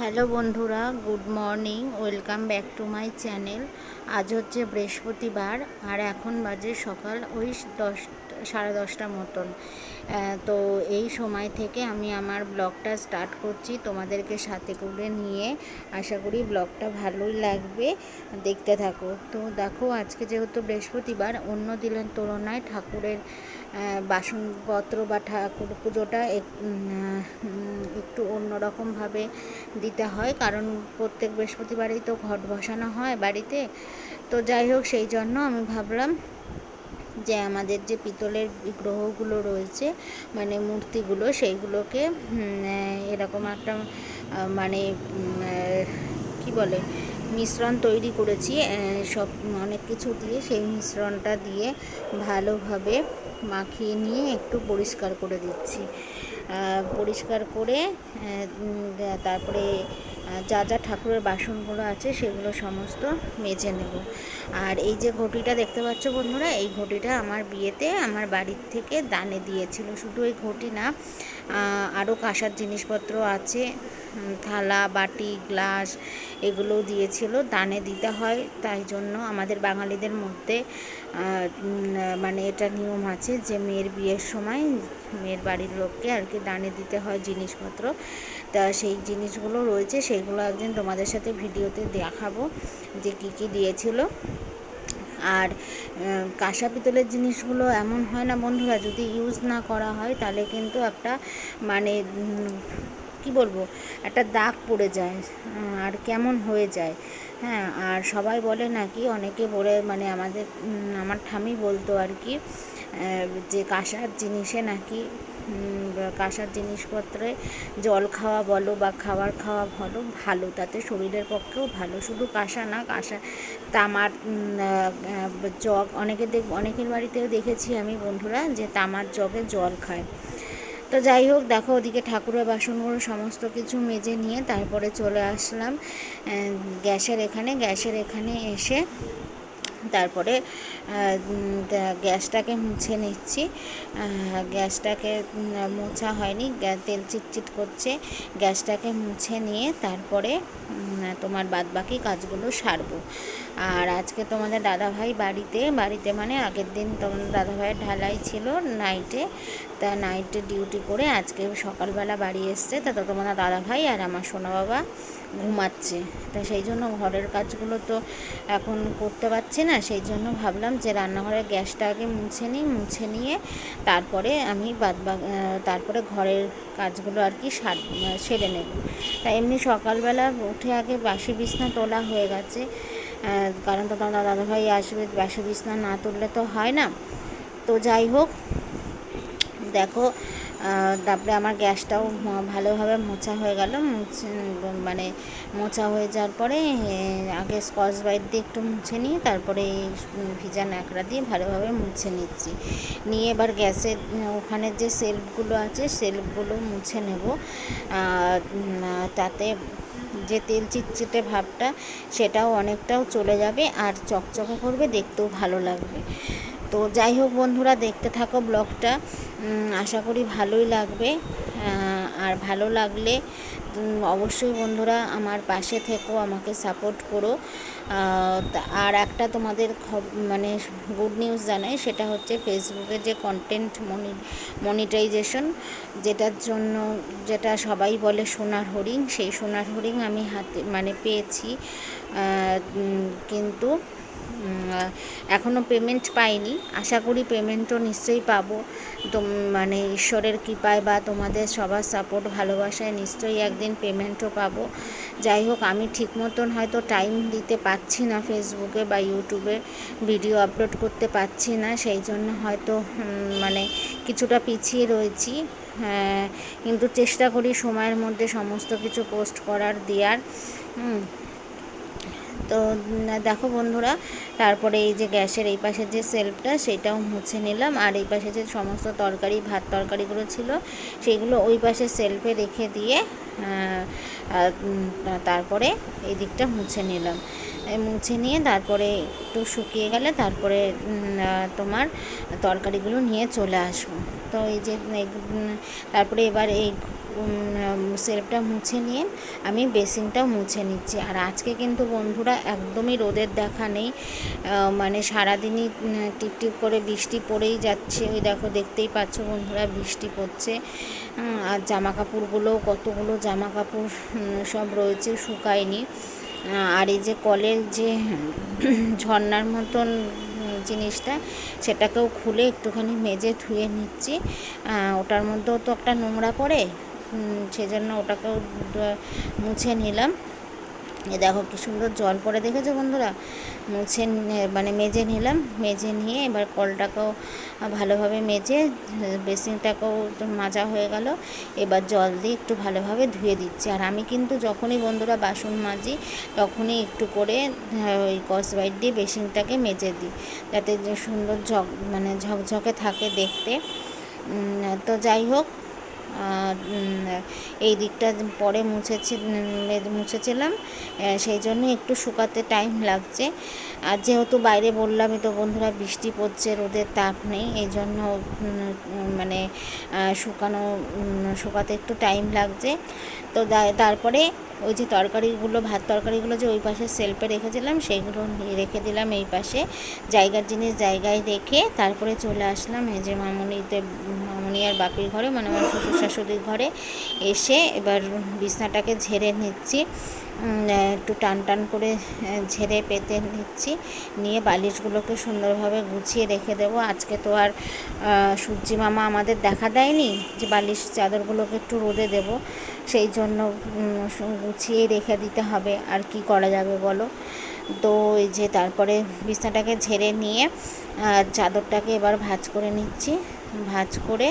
Hello বন্ধুরা, good morning, welcome back to my channel. আজ হচ্ছে বৃহস্পতিবার, আর এখন বাজে সকাল ওই দশ সাড়ে দশটা মতন। তো এই সময় থেকে আমি আমার ব্লগটা স্টার্ট করছি। তোমাদেরকে সাথে করে নিয়ে আশা করি ব্লগটা ভালোই লাগবে। দেখতে থাকো। তো দেখো, আজকে যেহেতু বৃহস্পতিবার, অন্য দিনের তুলনায় ঠাকুরের বাসনপত্র বা ঠাকুর পুজোটা একটু অন্যরকমভাবে দিতে হয়। কারণ প্রত্যেক বৃহস্পতিবারেই তো ঘট বসানো হয় বাড়িতে। তো যাই হোক, সেই জন্য আমি ভাবলাম যে আমাদের যে পিতলের বিগ্রহগুলো রয়েছে মানে মূর্তিগুলো, সেইগুলোকে এরকম একটা মানে কি বলে, মিশ্রণ তৈরি করেছি সব, অনেক কিছু দিয়ে, সেই মিশ্রণটা দিয়ে ভালোভাবে মাখিয়ে নিয়ে একটু পরিষ্কার করে দিচ্ছি। পরিষ্কার করে তারপরে যা যা ঠাকুরের বাসনগুলো আছে সেগুলো সমস্ত মেজে নেব। আর এই যে ঘটিটা দেখতে পাচ্ছ বন্ধুরা, এই ঘটিটা আমার বিয়েতে আমার বাড়ির থেকে দানে দিয়েছিল। শুধু এই ঘটি না আরও কাঁসার জিনিসপত্র আছে থালা, বাটি, গ্লাস এগুলোও দিয়েছিল, দানে দিতে হয়, তাই জন্য আমাদের বাঙালিদের মধ্যে মানে এটা নিয়ম আছে যে মেয়ের বিয়ের সময় মেয়ের বাড়ির লোককে আর কি দানে দিতে হয় জিনিসপত্র। তা সেই জিনিসগুলো রয়েছে, সেইগুলো একদিন তোমাদের সাথে ভিডিওতে দেখাবো যে কী কী দিয়েছিল। আর কাঁসা পিতলের জিনিসগুলো এমন হয় না বন্ধুরা, যদি ইউজ না করা হয় তাহলে কিন্তু একটা মানে কি বলব? একটা দাগ পড়ে যায় আর কেমন হয়ে যায়? হ্যাঁ আর সবাই বলে নাকি, অনেকে বলে মানে আমাদের আমার ঠামি বলতো আর কি যে কাঁসার জিনিসে নাকি কাঁসার জিনিসপত্রে জল খাওয়া বলো বা খাবার খাওয়া বলো ভালো, তাতে শরীরের পক্ষেও ভালো। শুধু কাঁসা না, কাঁসা, তামার জগ, অনেকে দেখ, অনেকের বাড়িতেও দেখেছি আমি বন্ধুরা, যে তামার জগে জল খায়। তো যাই হোক, দেখো ওদিকে ঠাকুরের বাসনগুলো সমস্ত কিছু মেজে নিয়ে তারপরে চলে আসলাম গ্যাসের এখানে গ্যাসের এখানে এসে তারপরে গ্যাসটাকে মুছে নিচ্ছি। গ্যাসটাকে মোছা হয়নি তেল চিটচিট করছে। গ্যাসটাকে মুছে নিয়ে তারপরে তোমার বাদবাকি কাজগুলো সারবো। আর আজকে তোমাদের দাদাভাই বাড়িতে বাড়িতে মানে আগের দিন তোমাদের দাদাভাইয়ের ঢালাই ছিল নাইটে তা নাইটে ডিউটি করে আজকে সকালবেলা বাড়ি এসছে। তা তোমাদের দাদাভাই আর আমার সোনা বাবা ঘুমাচ্ছে। তা সেই জন্য ঘরের কাজগুলো তো এখন করতে পারছি না। সেই জন্য ভাবলাম যে রান্নাঘরের গ্যাসটা আগে মুছে নিই, মুছে নিয়ে তারপরে আমি বাদ তারপরে ঘরের কাজগুলো আর কি সার, সেরে নেব। তা এমনি সকালবেলা উঠে আগে বাসি বিছনা তোলা হয়ে গেছে। কারণ তো তোমার দাদাভাই আসবে, বাসি বিছনা না তুললে তো হয় না। তো যাই হোক, দেখো তারপরে আমার গ্যাসটাও ভালোভাবে মোছা হয়ে গেল। মানে মোছা হয়ে যাওয়ার পরে, আগে স্কচ ব্রাইট দিয়ে একটু মুছে নিয়ে তারপরে ভিজা ন্যাকড়া দিয়ে ভালোভাবে মুছে নিচ্ছি। নিয়ে এবার গ্যাসের ওখানে যে সেলফগুলো আছে, সেলফগুলো মুছে নেব। তাতে যে তেল চিটচিটে ভাবটা, সেটাও অনেকটাও চলে যাবে আর চকচকে করবে, দেখতেও ভালো লাগবে। তো যাই হোক বন্ধুরা, দেখতে থাকো ব্লগটা। আশা করি ভালোই লাগবে। আর ভালো লাগলে অবশ্যই বন্ধুরা আমার পাশে থেকো, আমাকে সাপোর্ট করো। আর একটা তোমাদের মানে গুড নিউজ জানাই, সেটা হচ্ছে ফেসবুকে যে কন্টেন্ট মনি মনিটাইজেশন যেটার জন্য যেটা সবাই বলে সোনার হরিণ, সেই সোনার হরিণ আমি হাতে মানে পেয়েছি। কিন্তু এখনও পেমেন্ট পাইনি। আশা করি পেমেন্টও নিশ্চয়ই পাবো। তো মানে ঈশ্বরের কৃপায় বা তোমাদের সবার সাপোর্ট ভালোবাসায় নিশ্চয়ই একদিন পেমেন্টও পাবো। যাই হোক, আমি ঠিক মতন হয়তো টাইম দিতে পারছি না ফেসবুকে বা ইউটিউবে ভিডিও আপলোড করতে পারছি না। সেই জন্য হয়তো মানে কিছুটা পিছিয়ে রয়েছি। কিন্তু চেষ্টা করি সময়ের মধ্যে সমস্ত কিছু পোস্ট করার দেওয়ার। তো দেখো বন্ধুরা, তারপরে এই যে গ্যাসের এই পাশে যে সেলফটা, সেটাও মুছে নিলাম। আর এই পাশে যে সমস্ত তরকারি, ভাত তরকারিগুলো ছিল, সেগুলো ওই পাশে সেলফে রেখে দিয়ে তারপরে এই দিকটা মুছে নিলাম। মুছে নিয়ে তারপরে একটু শুকিয়ে গেলে তারপরে তোমার তরকারিগুলো নিয়ে চলে আসব। তো এই যে তারপরে এবার এই সেলফটা মুছে নিয়ে আমি বেসিনটাও মুছে নিচ্ছি। আর আজকে কিন্তু বন্ধুরা একদমই রোদের দেখা নেই। মানে সারাদিনই টিপটিপ করে বৃষ্টি পড়েই যাচ্ছে। ওই দেখো, দেখতেই পাচ্ছ বন্ধুরা বৃষ্টি পড়ছে। আর জামা কাপড়গুলোও কতগুলো জামা কাপড় সব রয়েছে, শুকায়নি। আর এই যে কলের যে ঝর্নার মতন জিনিসটা, সেটাকেও খুলে একটুখানি মেজে ধুয়ে নিচ্ছি। ওটার মধ্যেও তো একটা নোংরা পড়ে। সেজন্য ওটাকেও মুছে নিলাম। এ দেখো কি সুন্দর জল পড়ে দেখেছ বন্ধুরা? মুছে মানে মেজে নিলাম। মেজে নিয়ে এবার কলটাকেও ভালোভাবে মেজে, বেসিনটাকেও মাজা হয়ে গেল। এবার জল দিয়ে একটু ভালোভাবে ধুয়ে দিচ্ছি। আর আমি কিন্তু যখনই বন্ধুরা বাসন মাজি, তখনই একটু করে ওই কসবাইট দিয়ে বেসিনটাকে মেজে দিই। যাতে সুন্দর ঝক মানে ঝকঝকে থাকে দেখতে। তো যাই হোক এই দিকটা পরে মুছেছি মুছেছিলাম সেই জন্য একটু শুকাতে টাইম লাগছে। আর যেহেতু বাইরে বললামই তো বন্ধুরা, বৃষ্টি পড়ছে, রোদের তাপ নেই, এই জন্য মানে শুকানো শুকাতে একটু টাইম লাগছে। তো তারপরে ওই যে তরকারিগুলো, ভাত তরকারিগুলো যে ওই পাশে সেলফে রেখেছিলাম সেইগুলো রেখে দিলাম এই পাশে। জায়গার জিনিস জায়গায় রেখে তারপরে চলে আসলাম এই যে মামুনিতে, মামুনি আর বাপির ঘরে মানে আমার শ্বশুর শাশুড়ির ঘরে এসে এবার বিছনাটাকে ঝেড়ে নিচ্ছি। একটু টান টান করে ঝেড়ে পেতে নিচ্ছি। নিয়ে বালিশগুলোকে সুন্দরভাবে গুছিয়ে রেখে দেবো। আজকে তো আর সূর্যি মামা আমাদের দেখা দেয়নি যে বালিশ চাদরগুলোকে একটু রোদে দেব। সেই জন্য গুছিয়ে রেখে দিতে হবে। আর কি করা যাবে বলো? তো এই যে তারপরে বিছনাটাকে ঝেড়ে নিয়ে চাদরটাকে এবার ভাজ করে নিচ্ছি। ভাজ করে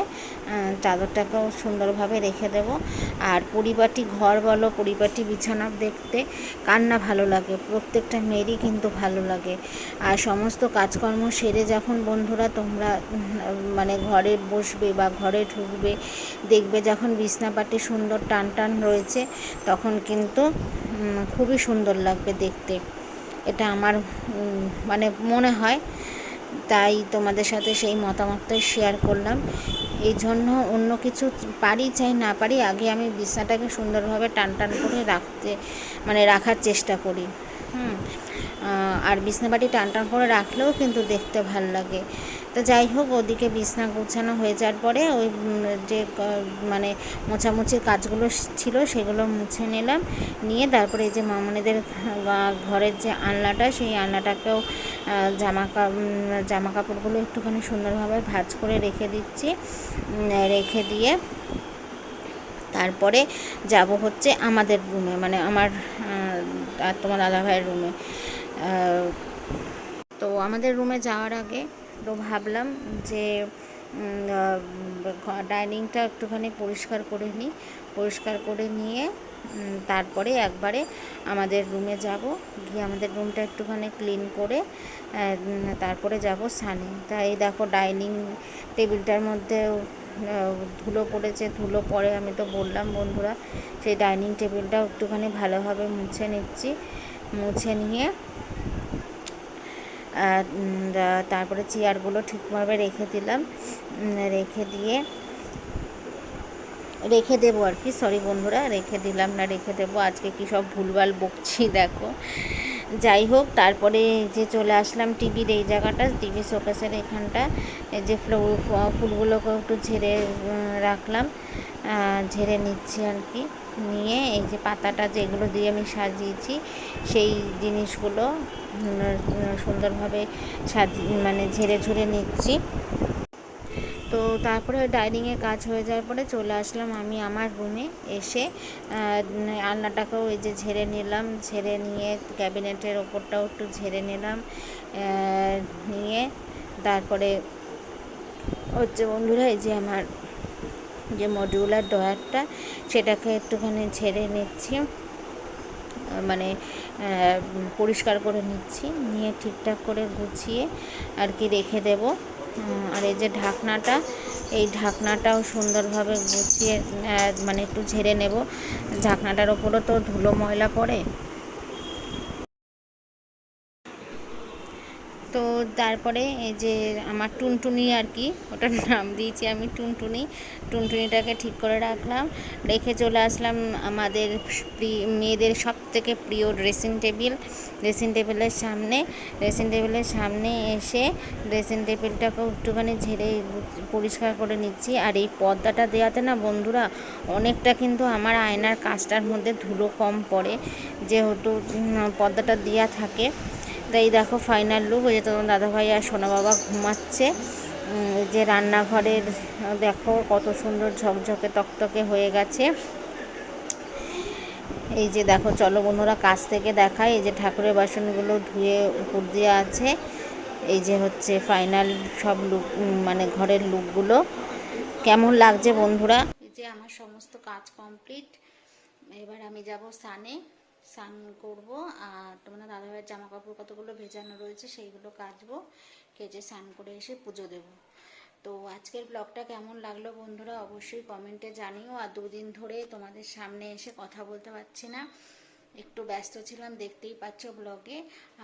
চাদরটাকেও সুন্দরভাবে রেখে দেব। আর পরিপাটি ঘর বলো, পরিপাটি বিছানা দেখতে কার না ভালো লাগে। প্রত্যেকটা মেয়েরই কিন্তু ভালো লাগে। আর সমস্ত কাজকর্ম সেরে যখন বন্ধুরা তোমরা মানে ঘরে বসবে বা ঘরে ঢুকবে, দেখবে যখন বিছনাপাটি সুন্দর টান টান রয়েছে, তখন কিন্তু খুবই সুন্দর লাগবে দেখতে। এটা আমার মানে মনে হয়। তাই তোমাদের সাথে সেই মতামতটাই শেয়ার করলাম। এই জন্য অন্য কিছু পারি চাই না পারি, আগে আমি বিছনাটাকে সুন্দরভাবে টান টান করে রাখতে মানে রাখার চেষ্টা করি। হুম আর বিছনাবাটি টান টান করে রাখলেও কিন্তু দেখতে ভালো লাগে। তো যাই হোক, ওদিকে বিছনা গোছানো হয়ে যাওয়ার পরে ওই যে মানে মোছামুছির কাজগুলো ছিল সেগুলো মুছে নিলাম। নিয়ে তারপরে এই যে মামনিদের ঘরের যে আলনাটা, সেই আলনাটাকেও জামা জামা কাপড়গুলো একটুখানি সুন্দরভাবে ভাজ করে রেখে দিচ্ছি। রেখে দিয়ে তারপরে যাব হচ্ছে আমাদের রুমে মানে আমার আর তোমার দাদাভাইয়ের রুমে। তো আমাদের রুমে যাওয়ার আগে তো ভাবলাম যে ডাইনিংটা একটুখানি পরিষ্কার করে নিই। পরিষ্কার করে নিয়ে তারপরে একবারে আমাদের রুমে যাব। গিয়ে আমাদের রুমটা একটুখানি ক্লিন করে তারপরে যাব সানে। তাই দেখো ডাইনিং টেবিলটার মধ্যে ধুলো পড়েছে, ধুলো পড়ে আমি তো বললাম বন্ধুরা, সেই ডাইনিং টেবিলটাও একটুখানি ভালোভাবে মুছে নিচ্ছি। মুছে নিয়ে তারপরে চেয়ারগুলো ঠিকভাবে রেখে দিলাম। রেখে দিয়ে রেখে দেবো আর কি সরি বন্ধুরা, রেখে দিলাম না, রেখে দেবো। আজকে কী সব ভুলভাল বকছি, দেখো। যাই হোক, তারপরে যে চলে আসলাম টিভির এই জায়গাটা, টিভি শোকেসের এখানটা। যে ফুলগুলোকে একটু ঝেড়ে রাখলাম। ঝেড়ে নিচ্ছি আর কি। নিয়ে এই যে পাতাটা যেগুলো দিয়ে আমি সাজিয়েছি, সেই জিনিসগুলো সুন্দরভাবে সাজি মানে ঝেড়ে ঝুড়ে নিচ্ছি। তো তারপরে ওই ডাইনিংয়ে কাজ হয়ে যাওয়ার পরে চলে আসলাম আমি আমার রুমে এসে আলনাটাকেও এই যে ঝেড়ে নিলাম, ঝেড়ে নিয়ে ক্যাবিনেটের ওপরটাও একটু ঝেড়ে নিলাম নিয়ে তারপরে হচ্ছে বন্ধুরা এই যে আমার যে মডিউলার ডয়ারটা সেটাকে একটুখানি ঝেড়ে নিচ্ছি। মানে পরিষ্কার করে নিচ্ছি, নিয়ে ঠিকঠাক করে গুছিয়ে আর কি রেখে দেব। আর এই যে ঢাকনাটা, এই ঢাকনাটাও সুন্দরভাবে গুছিয়ে মানে একটু ঝেড়ে নেব। ঢাকনাটার ওপরও তো ধুলো ময়লা পড়ে। তো তারপরে এই যে আমার টুনটুনি আর কি, ওটার নাম দিয়েছি আমি টুনটুনি। টুনটুনিটাকে ঠিক করে রাখলাম, রেখে চলে আসলাম আমাদের মেয়েদের সব থেকে প্রিয় ড্রেসিং টেবিল ড্রেসিং টেবিলের সামনে। ড্রেসিং টেবিলের সামনে এসে ড্রেসিং টেবিলটাকে একটুখানি ঝেড়ে পরিষ্কার করে নিচ্ছি। আর এই পর্দাটা দেওয়াতে না বন্ধুরা, অনেকটা কিন্তু আমার আয়নার কাজটার মধ্যে ধুলো কম পড়ে। যেহেতু পর্দাটা দেওয়া থাকে তাই দেখো ফাইনাল লুক ওই যে তোমার দাদাভাই আর সোনা বাবা ঘুমাচ্ছে এই যে রান্নাঘরের, দেখো কত সুন্দর ঝকঝকে তকতকে হয়ে গেছে। এই যে দেখো, চলো বন্ধুরা, কাছ থেকে দেখায় এই যে ঠাকুরের বাসনগুলো ধুয়ে উপর দিয়ে আছে। এই যে হচ্ছে ফাইনাল সব লুক মানে ঘরের লুকগুলো কেমন লাগছে বন্ধুরা? এই যে আমার সমস্ত কাজ কমপ্লিট এবার আমি যাব সানে স্নান করব আর তোমার দাদাভাইয়ের জামা কাপড় কতগুলো ভেজানো রয়েছে সেইগুলো কাচবো, কেচে স্নান করে এসে পুজো দেবো। তো আজকের ব্লগটা কেমন লাগল বন্ধুরা অবশ্যই কমেন্টে জানিও আর দুদিন ধরে তোমাদের সামনে এসে কথা বলতে পারছি না। একটু ব্যস্ত ছিলাম, দেখতেই পাচ্ছ ব্লগে।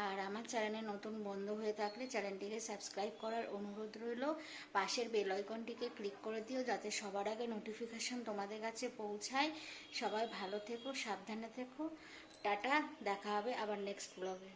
আর আমার চ্যানেলে নতুন বন্ধু হয়ে থাকলে চ্যানেলটিকে সাবস্ক্রাইব করার অনুরোধ রইল। পাশের বেল আইকনটিকে ক্লিক করে দিও যাতে সবার আগে নোটিফিকেশন তোমাদের কাছে পৌঁছায়। সবাই ভালো থেকো, সাবধানে থেকো। টাটা দেখা হবে আবার নেক্সট ব্লগে